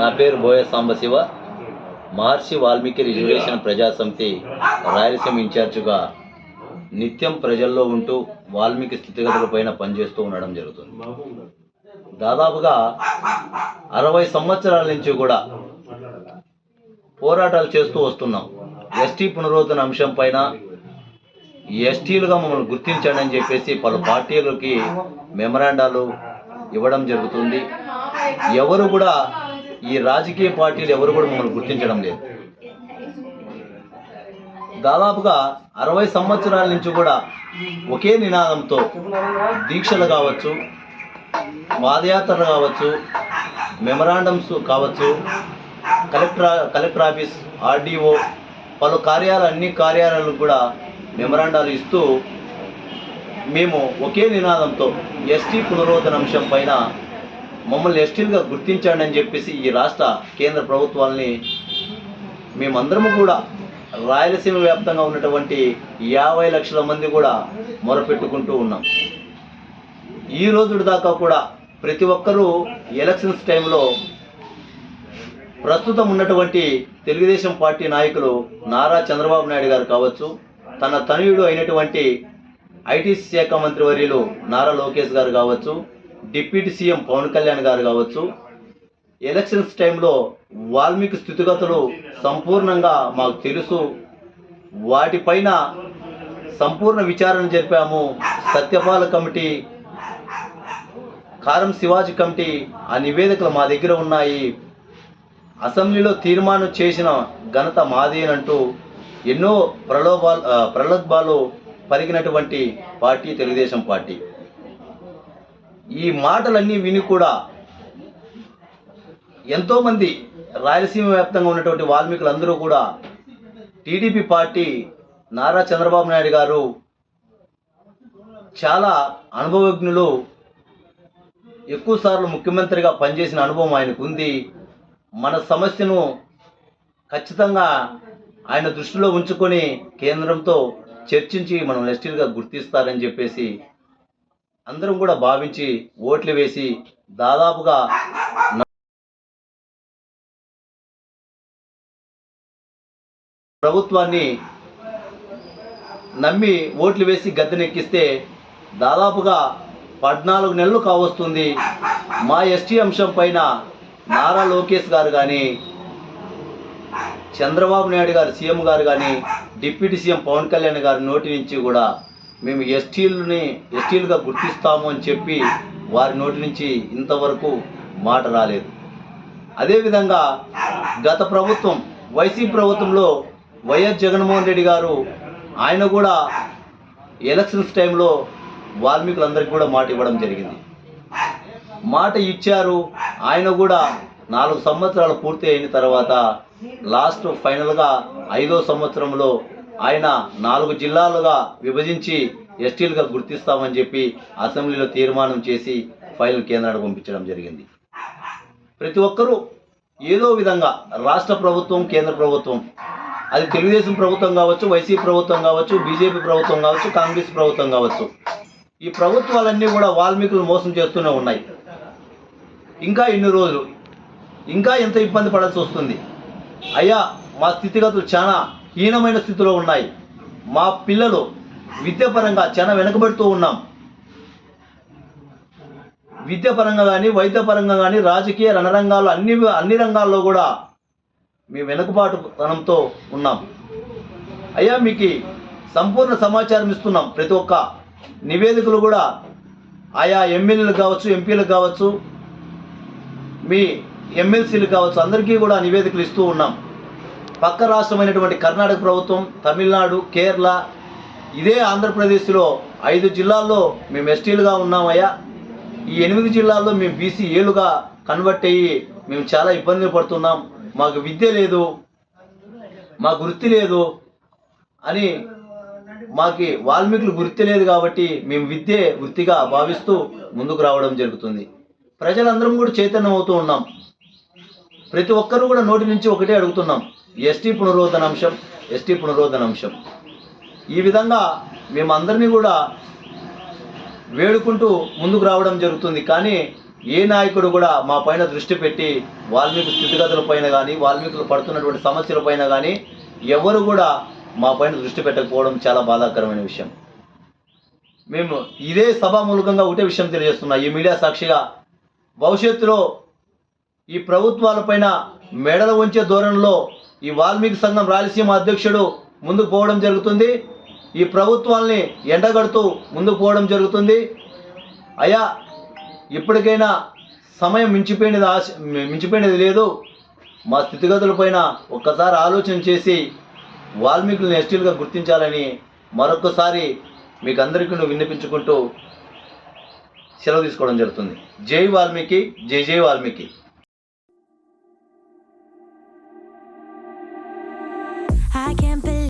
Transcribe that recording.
నా పేరు బోయ సాంబశివ. మహర్షి వాల్మీకి రిజర్వేషన్ ప్రజాసమితి రాయలసీమ ఇన్ఛార్జిగా నిత్యం ప్రజల్లో ఉంటూ వాల్మీకి స్థితిగతులపైన పనిచేస్తూ ఉండడం జరుగుతుంది. దాదాపుగా అరవై సంవత్సరాల నుంచి కూడా పోరాటాలు చేస్తూ వస్తున్నాం. ఎస్టీ పునరుద్ధరణ అంశం పైన ఎస్టీలుగా మమ్మల్ని గుర్తించండి అని చెప్పేసి పలు పార్టీలకి మెమరాండాలు ఇవ్వడం జరుగుతుంది. ఎవరు కూడా ఈ రాజకీయ పార్టీలు ఎవరు కూడా మమ్మల్ని గుర్తించడం లేదు. దాదాపుగా అరవై సంవత్సరాల నుంచి కూడా ఒకే నినాదంతో దీక్షలు కావచ్చు పాదయాత్రలు కావచ్చు మెమరాండమ్స్ కావచ్చు కలెక్టర్ కలెక్టర్ ఆఫీస్ ఆర్డీఓ పలు కార్యాలయాలు అన్ని కార్యాలయాలకు కూడా మెమరాండాలు ఇస్తూ మేము ఒకే నినాదంతో ఎస్టీ పునరుద్ధరణ అంశం పైన మమ్మల్ని ఎస్టీలుగా గుర్తించండి అని చెప్పేసి ఈ రాష్ట్ర కేంద్ర ప్రభుత్వాలని మేమందరము కూడా రాయలసీమ వ్యాప్తంగా ఉన్నటువంటి యాభై లక్షల మంది కూడా మొరపెట్టుకుంటూ ఉన్నాం. ఈ రోజు దాకా కూడా ప్రతి ఒక్కరూ ఎలక్షన్స్ టైంలో ప్రస్తుతం ఉన్నటువంటి తెలుగుదేశం పార్టీ నాయకులు నారా చంద్రబాబు నాయుడు గారు కావచ్చు తన తనయుడు అయినటువంటి ఐటీ శాఖ మంత్రి వర్యులు నారా లోకేష్ గారు కావచ్చు డిప్యూటీ సీఎం పవన్ కళ్యాణ్ గారు కావచ్చు ఎలక్షన్స్ టైంలో వాల్మీకి స్థితిగతులు సంపూర్ణంగా మాకు తెలుసు. వాటిపైన సంపూర్ణ విచారణ జరిపాము సత్యపాల కమిటీ కారం శివాజీ కమిటీ ఆ నివేదికలు మా దగ్గర ఉన్నాయి. అసెంబ్లీలో తీర్మానం చేసిన ఘనత మాదేనంటూ ఎన్నో ప్రలోభాలు ప్రలోభాలు పరిగినటువంటి పార్టీ తెలుగుదేశం పార్టీ. ఈ మాటలన్నీ విని కూడా ఎంతోమంది రాయలసీమ వ్యాప్తంగా ఉన్నటువంటి వాల్మీకులందరూ కూడా టీడీపీ పార్టీ నారా చంద్రబాబు నాయుడు గారు చాలా అనుభవజ్ఞులు ఎక్కువసార్లు ముఖ్యమంత్రిగా పనిచేసిన అనుభవం ఆయనకు ఉంది. మన సమస్యను ఖచ్చితంగా ఆయన దృష్టిలో ఉంచుకొని కేంద్రంతో చర్చించి మనం ఎస్టీలుగా గుర్తిస్తారని చెప్పేసి అందరం కూడా భావించి ఓట్లు వేసి దాదాపుగా ప్రభుత్వాన్ని నమ్మి ఓట్లు వేసి గద్దెనెక్కిస్తే దాదాపుగా పద్నాలుగు నెలలు కావస్తుంది. మా ఎస్టీ అంశం పైన నారా లోకేష్ గారు కానీ చంద్రబాబు నాయుడు గారు సీఎం గారు కానీ డిప్యూటీ సీఎం పవన్ కళ్యాణ్ గారి నోటి నుంచి కూడా మేము ఎస్టీలని ఎస్టీలుగా గుర్తిస్తాము అని చెప్పి వారి నోటి నుంచి ఇంతవరకు మాట రాలేదు. అదేవిధంగా గత ప్రభుత్వం వైసీపీ ప్రభుత్వంలో వైఎస్ జగన్మోహన్ రెడ్డి గారు ఆయన కూడా ఎలక్షన్స్ టైంలో వాల్మీకులందరికీ కూడా మాట ఇవ్వడం జరిగింది. మాట ఇచ్చారు ఆయన కూడా నాలుగు సంవత్సరాలు పూర్తి అయిన తర్వాత లాస్ట్ ఫైనల్గా ఐదో సంవత్సరంలో ఆయన నాలుగు జిల్లాలుగా విభజించి ఎస్టీలుగా గుర్తిస్తామని చెప్పి అసెంబ్లీలో తీర్మానం చేసి ఫైల్ కేంద్రానికి పంపించడం జరిగింది. ప్రతి ఒక్కరూ ఏదో విధంగా రాష్ట్ర ప్రభుత్వం కేంద్ర ప్రభుత్వం అది తెలుగుదేశం ప్రభుత్వం కావచ్చు వైసీపీ ప్రభుత్వం కావచ్చు బీజేపీ ప్రభుత్వం కావచ్చు కాంగ్రెస్ ప్రభుత్వం కావచ్చు ఈ ప్రభుత్వాలన్నీ కూడా వాల్మీకులు మోసం చేస్తూనే ఉన్నాయి. ఇంకా ఎన్ని రోజులు ఇంకా ఎంత ఇబ్బంది పడాల్సి వస్తుంది? అయ్యా మా స్థితిగతులు చాలా హీనమైన స్థితిలో ఉన్నాయి. మా పిల్లలు విద్యాపరంగా చాలా వెనుకబడుతూ ఉన్నాం. విద్యాపరంగా కానీ వైద్యపరంగా కానీ రాజకీయ రణరంగాల్లో అన్ని అన్ని రంగాల్లో కూడా మేము వెనుకబాటుతనంతో ఉన్నాం. అయ్యా మీకు సంపూర్ణ సమాచారం ఇస్తున్నాం ప్రతి ఒక్క నివేదికలు కూడా. ఆయా ఎమ్మెల్యేలు కావచ్చు ఎంపీలకు కావచ్చు మీ ఎమ్మెల్సీలు కావచ్చు అందరికీ కూడా నివేదికలు ఇస్తూ ఉన్నాం. పక్క రాష్ట్రమైనటువంటి కర్ణాటక ప్రభుత్వం తమిళనాడు కేరళ ఇదే ఆంధ్రప్రదేశ్లో ఐదు జిల్లాల్లో మేము ఎస్టీలుగా ఉన్నామయ్యా. ఈ ఎనిమిది జిల్లాల్లో మేము బీసీ ఏలుగా కన్వర్ట్ అయ్యి మేము చాలా ఇబ్బందులు పడుతున్నాం. మాకు విద్య లేదు మాకు వృత్తి లేదు అని మాకి వాల్మీకులు వృత్తి లేదు కాబట్టి మేము విద్యే వృత్తిగా భావిస్తూ ముందుకు రావడం జరుగుతుంది. ప్రజలందరం కూడా చైతన్యం అవుతూ ఉన్నాం. ప్రతి ఒక్కరూ కూడా నోటి నుంచి ఒకటే అడుగుతున్నాం. ఎస్టీ పునరుద్ధరణ అంశం ఎస్టీ పునరుద్ధరణ అంశం ఈ విధంగా మేమందరినీ కూడా వేడుకుంటూ ముందుకు రావడం జరుగుతుంది. కానీ ఏ నాయకుడు కూడా మా పైన దృష్టి పెట్టి వాల్మీకి స్థితిగతుల పైన కానీ వాల్మీకులు పడుతున్నటువంటి సమస్యల పైన కానీ ఎవరు కూడా మా పైన దృష్టి పెట్టకపోవడం చాలా బాధాకరమైన విషయం. మేము ఇదే సభా మూలకంగా ఒకటే విషయం తెలియజేస్తున్నా. ఈ మీడియా సాక్షిగా భవిష్యత్తులో ఈ ప్రభుత్వాలపైన మెడలు ఉంచే ధోరణిలో ఈ వాల్మీకి సంఘం రాయలసీమ అధ్యక్షుడు ముందుకు పోవడం జరుగుతుంది. ఈ ప్రభుత్వాల్ని ఎండగడుతూ ముందుకు పోవడం జరుగుతుంది. అయా ఇప్పటికైనా సమయం మించిపోయినది ఆశ మించిపోయినది లేదు. మా స్థితిగతులపైన ఒక్కసారి ఆలోచన చేసి వాల్మీకులను ఎస్టీలుగా గుర్తించాలని మరొకసారి మీకు అందరికీ విన్నపించుకుంటూ సెలవు తీసుకోవడం జరుగుతుంది. జై వాల్మీకి జై జై వాల్మీకి.